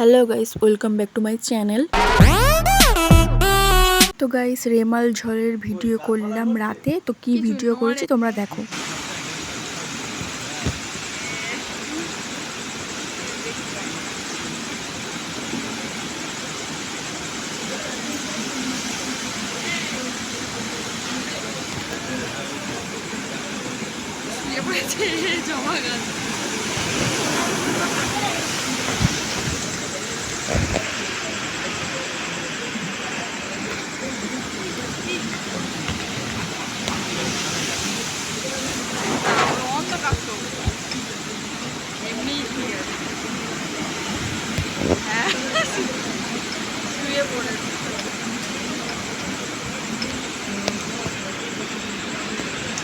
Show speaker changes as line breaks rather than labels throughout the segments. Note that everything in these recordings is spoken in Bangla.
Hello guys welcome back to my channel তো গাইস রেমাল ঝড়ের ভিডিও করলাম রাতে। তো কি ভিডিও করেছি তোমরা দেখো।
এমনি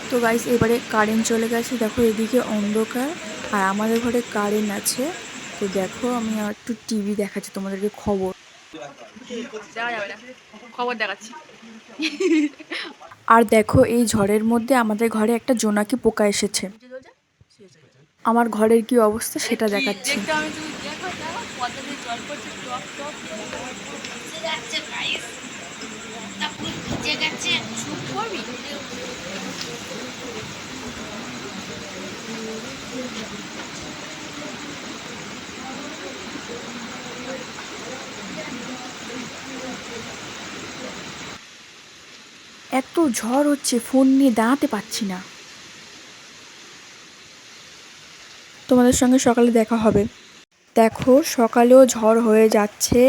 তো গাইস এবারে কারেন্ট চলে গেছে। দেখো এদিকে অন্ধকার আর আমাদের ঘরে কারেন্ট আছে। তো দেখো আমি আর একটু টিভি দেখাচ্ছি তোমাদেরকে খবর।
খবর দেখাচ্ছি।
আর দেখো এই ঝড়ের মধ্যে আমাদের ঘরে একটা জোনাকি পোকা এসেছে। আমার ঘরের কি অবস্থা সেটা দেখাচ্ছি
দেখতে আমি তুমি দেখো দেখো জল পড়ছে
ভিজে যাচ্ছে গাইস ভিজে গেছে করবি
এত ঝড় হচ্ছে ফোন নিয়ে দাঁড়াতে পারছি না। তোমাদের সঙ্গে সকালে দেখা হবে। দেখো, সকালেও ঝড় হয়ে যাচ্ছে।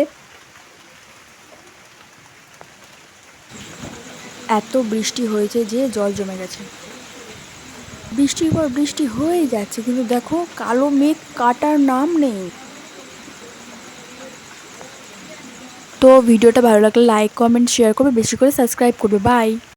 এত বৃষ্টি হয়েছে যে জল জমে গেছে। বৃষ্টির পর বৃষ্টি হয়েই যাচ্ছে, কিন্তু দেখো, কালো মেঘ কাটার নাম নেই। তো ভিডিওটা ভালো লাগলে লাইক কমেন্ট শেয়ার করবে, বেশি করে সাবস্ক্রাইব করবে। বাই